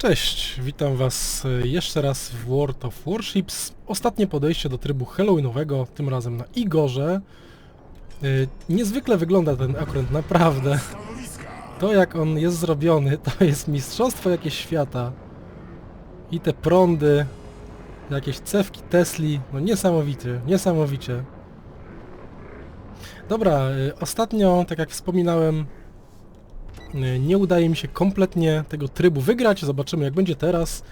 Cześć, witam was e, jeszcze raz w World of Warships. Ostatnie podejście do trybu Halloweenowego, tym razem na Igorze. E, Niezwykle wygląda ten okręt, naprawdę. To jak on jest zrobiony, to jest mistrzostwo jakieś świata. I te prądy, jakieś cewki Tesli, no niesamowicie, niesamowicie. Dobra, e, ostatnio, tak jak wspominałem, nie udaje mi się kompletnie tego trybu wygrać. Zobaczymy jak będzie teraz.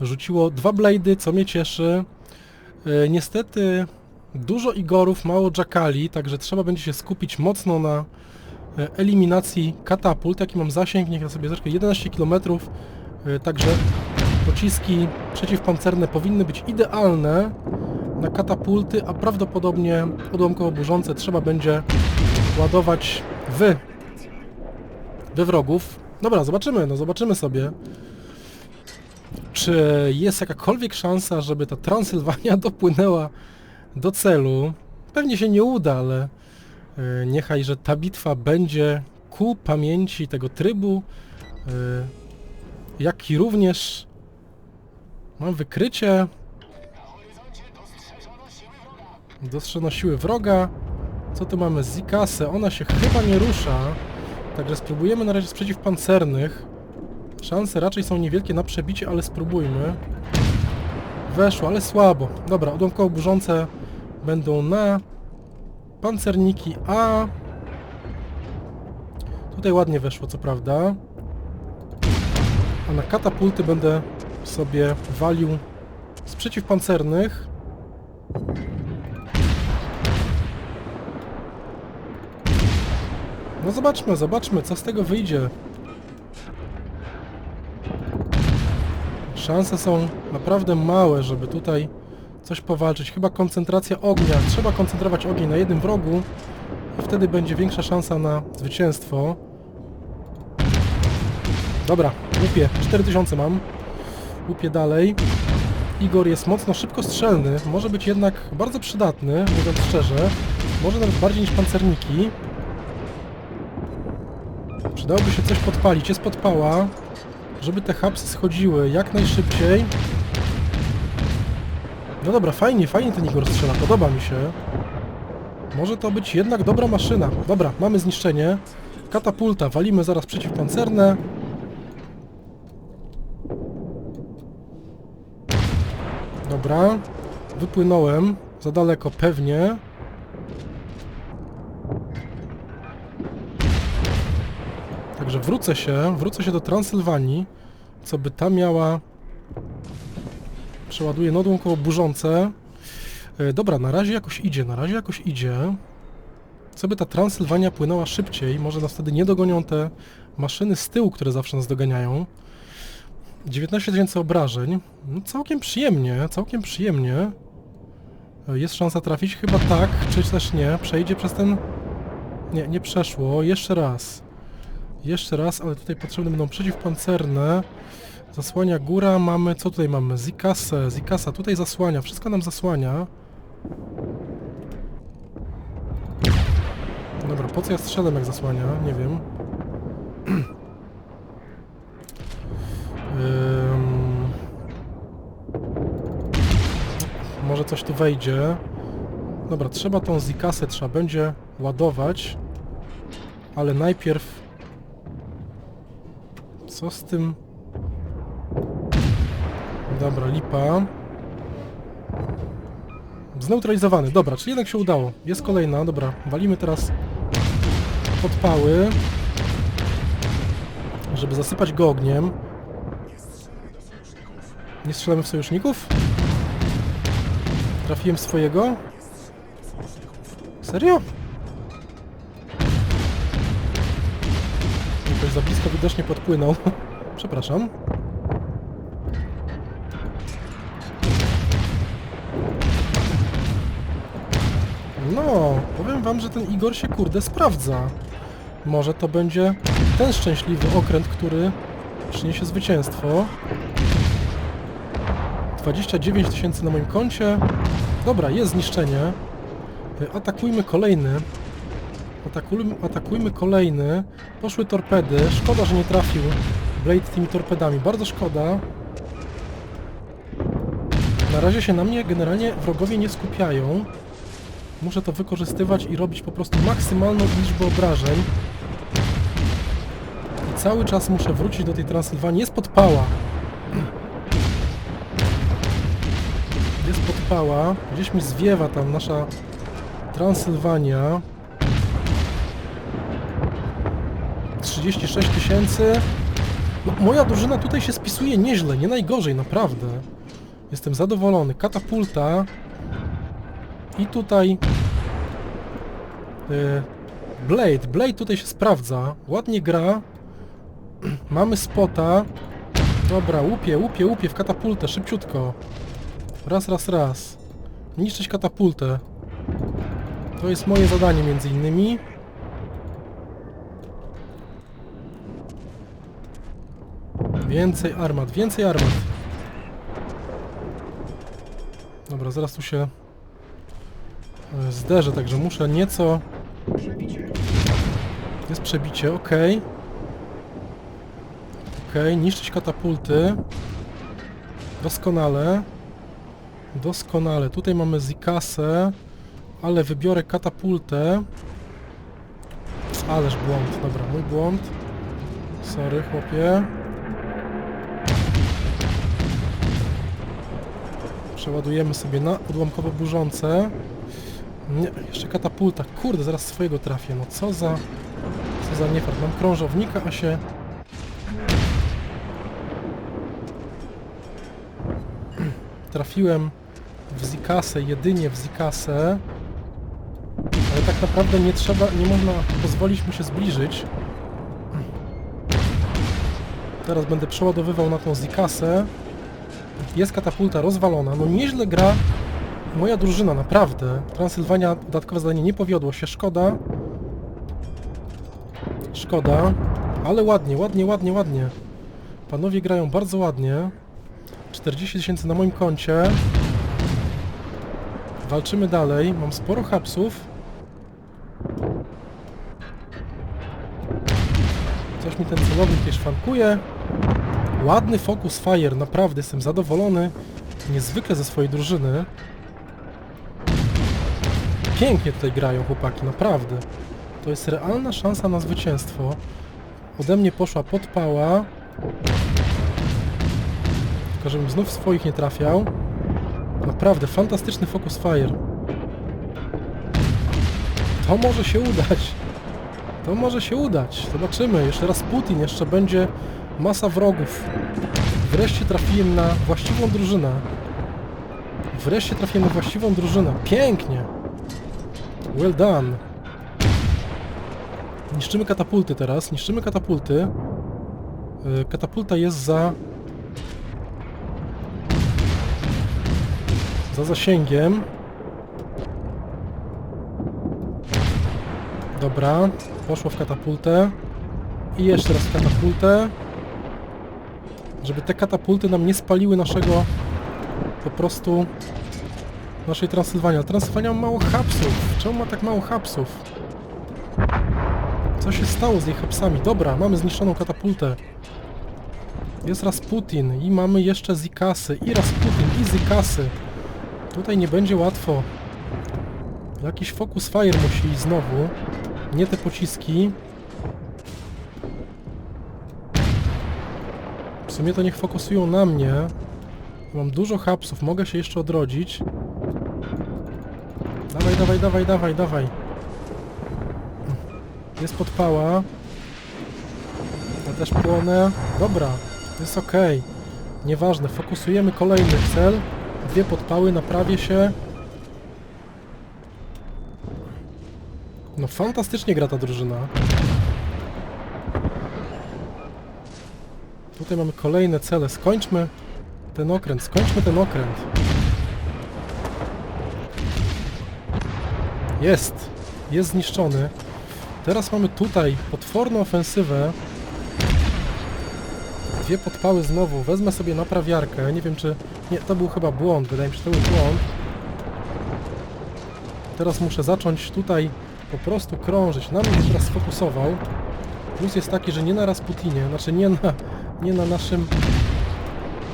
Rzuciło dwa blady, co mnie cieszy. E, Niestety dużo Igorów, mało Jackali, także trzeba będzie się skupić mocno na e, eliminacji katapult. Jaki mam zasięg, niech ja sobie zerknę, 11 km. e, Także pociski przeciwpancerne powinny być idealne na katapulty, a prawdopodobnie odłamkowo burzące trzeba będzie ładować w we wrogów. Dobra, zobaczymy, no zobaczymy sobie. Czy jest jakakolwiek szansa, żeby ta Transylwania dopłynęła do celu? Pewnie się nie uda, ale e, niechaj, że ta bitwa będzie ku pamięci tego trybu, e, jak i również mam wykrycie. Dostrzeżono siły wroga. Co tu mamy? Zikasę. Ona się chyba nie rusza. Także spróbujemy na razie z przeciwpancernych. Szanse raczej są niewielkie na przebicie, ale spróbujmy. Weszło, ale słabo. Dobra, odłamkowo burzące będą na pancerniki A. Tutaj ładnie weszło, co prawda. A na katapulty będę sobie walił z przeciwpancernych. No zobaczmy, zobaczmy, co z tego wyjdzie. Szanse są naprawdę małe, żeby tutaj coś powalczyć. Chyba koncentracja ognia. Trzeba koncentrować ogień na jednym wrogu i wtedy będzie większa szansa na zwycięstwo. Dobra, łupię. 4000 mam. Łupię dalej. Igor jest mocno szybkostrzelny. Może być jednak bardzo przydatny, mówiąc szczerze. Może nawet bardziej niż pancerniki. Przydałoby się coś podpalić. Jest podpała, żeby te hapsy schodziły jak najszybciej. No dobra, fajnie, fajnie ten Igor strzela, podoba mi się. Może to być jednak dobra maszyna. Dobra, mamy zniszczenie. Katapulta, walimy zaraz przeciwpancerne. Dobra, wypłynąłem. Za daleko pewnie. Także wrócę się, wrócę się do Transylwanii, co by ta miała... Przeładuję nodłą koło burzące. E, dobra, na razie jakoś idzie, na razie jakoś idzie. Co by ta Transylwania płynęła szybciej, może nas wtedy nie dogonią te maszyny z tyłu, które zawsze nas doganiają. 19 tysięcy obrażeń. No całkiem przyjemnie, całkiem przyjemnie. E, Jest szansa trafić? Chyba tak, czy też nie. Przejdzie przez ten... Nie, nie przeszło. Jeszcze raz. Jeszcze raz, ale tutaj potrzebne będą przeciwpancerne. Zasłania góra, mamy... Co tutaj mamy? Zikasę, Zikasa tutaj zasłania, wszystko nam zasłania. Dobra, po co ja strzelam jak zasłania? Nie wiem. Ym... Może coś tu wejdzie. Dobra, trzeba tą Zikasę, trzeba będzie ładować. Ale najpierw co z tym? Dobra, lipa. Zneutralizowany, dobra, czyli jednak się udało. Jest kolejna, dobra, walimy teraz podpały, żeby zasypać go ogniem. Nie strzelamy w sojuszników? Trafiłem swojego? Serio? Za blisko widocznie podpłynął. Przepraszam. No, powiem wam, że ten Igor się kurde sprawdza. Może to będzie ten szczęśliwy okręt, który przyniesie zwycięstwo. 29 tysięcy na moim koncie. Dobra, jest zniszczenie. Y, Atakujmy kolejny. Atakujmy, atakujmy kolejny. Poszły torpedy. Szkoda, że nie trafił Blade tymi torpedami. Bardzo szkoda. Na razie się na mnie generalnie wrogowie nie skupiają. Muszę to wykorzystywać i robić po prostu maksymalną liczbę obrażeń. I cały czas muszę wrócić do tej Transylwanii. Jest podpała. Jest podpała. Gdzieś mi zwiewa tam nasza Transylwania. 36 tysięcy. No, moja drużyna tutaj się spisuje nieźle, nie najgorzej, naprawdę. Jestem zadowolony. Katapulta. I tutaj... y, Blade. Blade tutaj się sprawdza. Ładnie gra. Mamy spota. Dobra, łupie, łupie, łupie w katapultę, szybciutko. Raz, raz, raz. Niszczyć katapultę. To jest moje zadanie między innymi. Więcej armat, więcej armat. Dobra, zaraz tu się e, zderzę, także muszę nieco... Jest przebicie, ok. Ok, niszczyć katapulty. Doskonale. Doskonale. Tutaj mamy Zikasę, ale wybiorę katapultę. Ależ błąd, dobra, mój błąd. Sorry, chłopie. Przeładujemy sobie na odłamkowo burzące. Nie, jeszcze katapulta. Kurde, zaraz swojego trafię. No co za... Co za niefart. Mam krążownika, a się... Trafiłem w Zikasę, jedynie w Zikasę. Ale tak naprawdę nie trzeba, nie można pozwolić mu się zbliżyć. Teraz będę przeładowywał na tą Zikasę. Jest katapulta rozwalona. No nieźle gra moja drużyna, naprawdę. Transylwania, dodatkowe zadanie nie powiodło się. Szkoda. Szkoda. Ale ładnie, ładnie, ładnie, ładnie. Panowie grają bardzo ładnie. 40 tysięcy na moim koncie. Walczymy dalej. Mam sporo hapsów. Coś mi ten celownik tutaj szwankuje. Ładny focus fire, naprawdę jestem zadowolony niezwykle ze swojej drużyny. Pięknie tutaj grają chłopaki, naprawdę. To jest realna szansa na zwycięstwo. Ode mnie poszła podpała. Tylko żebym znów swoich nie trafiał. Naprawdę, fantastyczny focus fire. To może się udać. To może się udać. Zobaczymy. Jeszcze raz Putin, jeszcze będzie masa wrogów. Wreszcie trafiłem na właściwą drużynę. Wreszcie trafiłem na właściwą drużynę. Pięknie. Well done. Niszczymy katapulty teraz. Niszczymy katapulty. Yy, Katapulta jest za... Za zasięgiem. Dobra, poszło w katapultę. I jeszcze raz w katapultę. Żeby te katapulty nam nie spaliły naszego po prostu naszej Transylwanii. Ale Transylwania ma mało hapsów. Czemu ma tak mało hapsów? Co się stało z jej hapsami? Dobra, mamy zniszczoną katapultę. Jest Rasputin i mamy jeszcze Zikasy. I Rasputin, i Zikasy. Tutaj nie będzie łatwo. Jakiś focus fire musi znowu. Nie te pociski. W sumie to niech fokusują na mnie. Mam dużo hapsów, mogę się jeszcze odrodzić. Dawaj, dawaj, dawaj, dawaj, dawaj. Jest podpała. Ja też płonę. Dobra, jest ok. Nieważne, fokusujemy kolejny cel. Dwie podpały, naprawię się. No fantastycznie gra ta drużyna. Tutaj mamy kolejne cele. Skończmy ten okręt, skończmy ten okręt. Jest! Jest zniszczony. Teraz mamy tutaj potworną ofensywę. Dwie podpały znowu. Wezmę sobie naprawiarkę. Nie wiem czy... Nie, to był chyba błąd. Wydaje mi się, że to był błąd. Teraz muszę zacząć tutaj po prostu krążyć. Na mnie teraz sfokusował. Plus jest taki, że nie na Rasputinie, znaczy nie na, nie na naszym...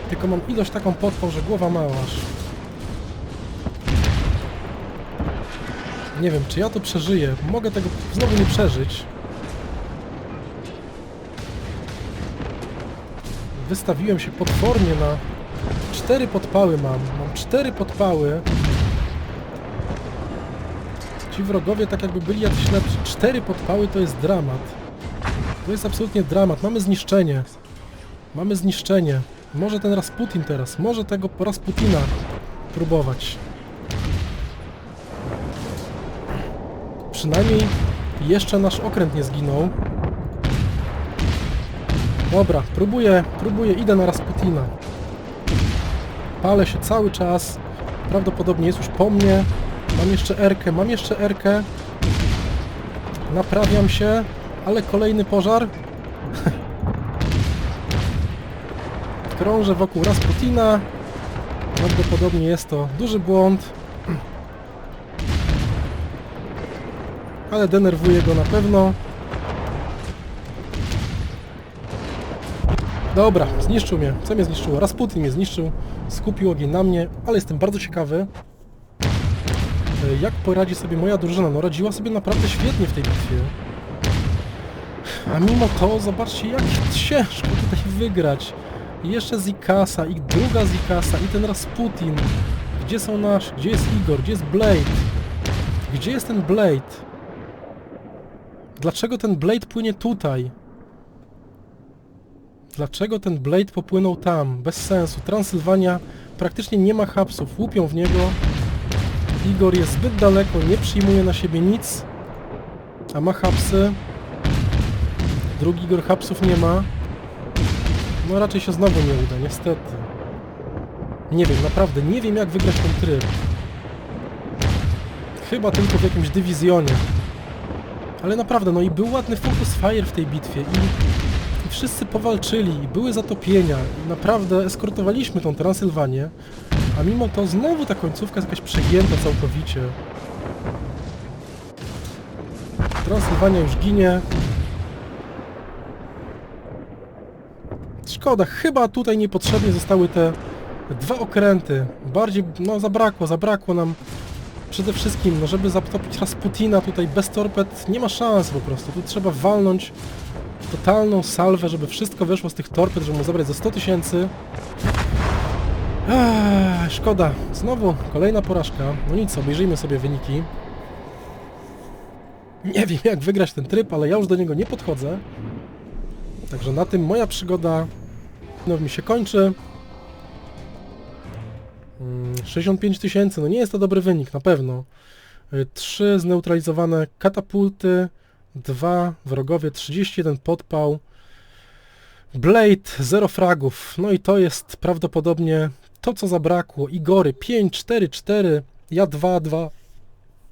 Tylko mam ilość taką podpał, że głowa mała aż. Nie wiem, czy ja to przeżyję. Mogę tego znowu nie przeżyć. Wystawiłem się potwornie na... Cztery podpały mam. Mam cztery podpały. Ci wrogowie tak jakby byli jacyś lepsi. Cztery podpały to jest dramat. To jest absolutnie dramat. Mamy zniszczenie. Mamy zniszczenie. Może ten Rasputin teraz. Może tego Rasputina próbować. Przynajmniej jeszcze nasz okręt nie zginął. Dobra, próbuję, próbuję, idę na Rasputina. Palę się cały czas. Prawdopodobnie jest już po mnie. Mam jeszcze Erkę, mam jeszcze Erkę. Naprawiam się, ale kolejny pożar. Krążę wokół Rasputina. Prawdopodobnie jest to duży błąd. Ale denerwuje go na pewno. Dobra, zniszczył mnie. Co mnie zniszczyło? Rasputin mnie zniszczył. Skupił ogień na mnie, ale jestem bardzo ciekawy, e, jak poradzi sobie moja drużyna. No radziła sobie naprawdę świetnie w tej bitwie. A mimo to, zobaczcie jak ciężko tutaj wygrać. I jeszcze Zikasa, i druga Zikasa, i ten Rasputin. Gdzie są nasi? Gdzie jest Igor? Gdzie jest Blade? Gdzie jest ten Blade? Dlaczego ten Blade płynie tutaj? Dlaczego ten Blade popłynął tam? Bez sensu. Transylwania praktycznie nie ma hapsów. Łupią w niego. Igor jest zbyt daleko, nie przyjmuje na siebie nic. A ma hapsy. Drugi Igor hapsów nie ma. No raczej się znowu nie uda, niestety. Nie wiem, naprawdę nie wiem jak wygrać ten tryb. Chyba tylko w jakimś dywizjonie. Ale naprawdę, no i był ładny focus fire w tej bitwie i, i wszyscy powalczyli, i były zatopienia i naprawdę eskortowaliśmy tą Transylwanię, a mimo to znowu ta końcówka jest jakaś przegięta całkowicie. Transylwania już ginie. Szkoda, chyba tutaj niepotrzebnie zostały te dwa okręty. Bardziej, no zabrakło, zabrakło nam przede wszystkim, no żeby zatopić Rasputina tutaj bez torped nie ma szans po prostu. Tu trzeba walnąć totalną salwę, żeby wszystko wyszło z tych torped, żeby mu zabrać za 100 tysięcy. Szkoda. Znowu kolejna porażka. No nic, obejrzyjmy sobie wyniki. Nie wiem jak wygrać ten tryb, ale ja już do niego nie podchodzę. Także na tym moja przygoda no, mi się kończy. Mm, 65 tysięcy, no nie jest to dobry wynik, na pewno. 3 zneutralizowane katapulty, 2 wrogowie, 31 podpał, Blade 0 fragów, no i to jest prawdopodobnie to co zabrakło. Igory 5, 4, 4, ja 2, 2,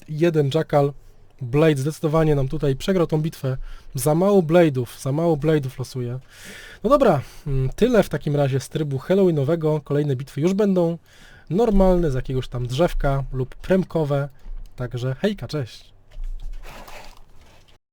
1 Jackal. Blade zdecydowanie nam tutaj przegrał tą bitwę. Za mało Blade'ów, za mało Blade'ów losuje. No dobra, mm, tyle w takim razie z trybu Halloweenowego. Kolejne bitwy już będą normalne, z jakiegoś tam drzewka lub premkowe. Także hejka, cześć!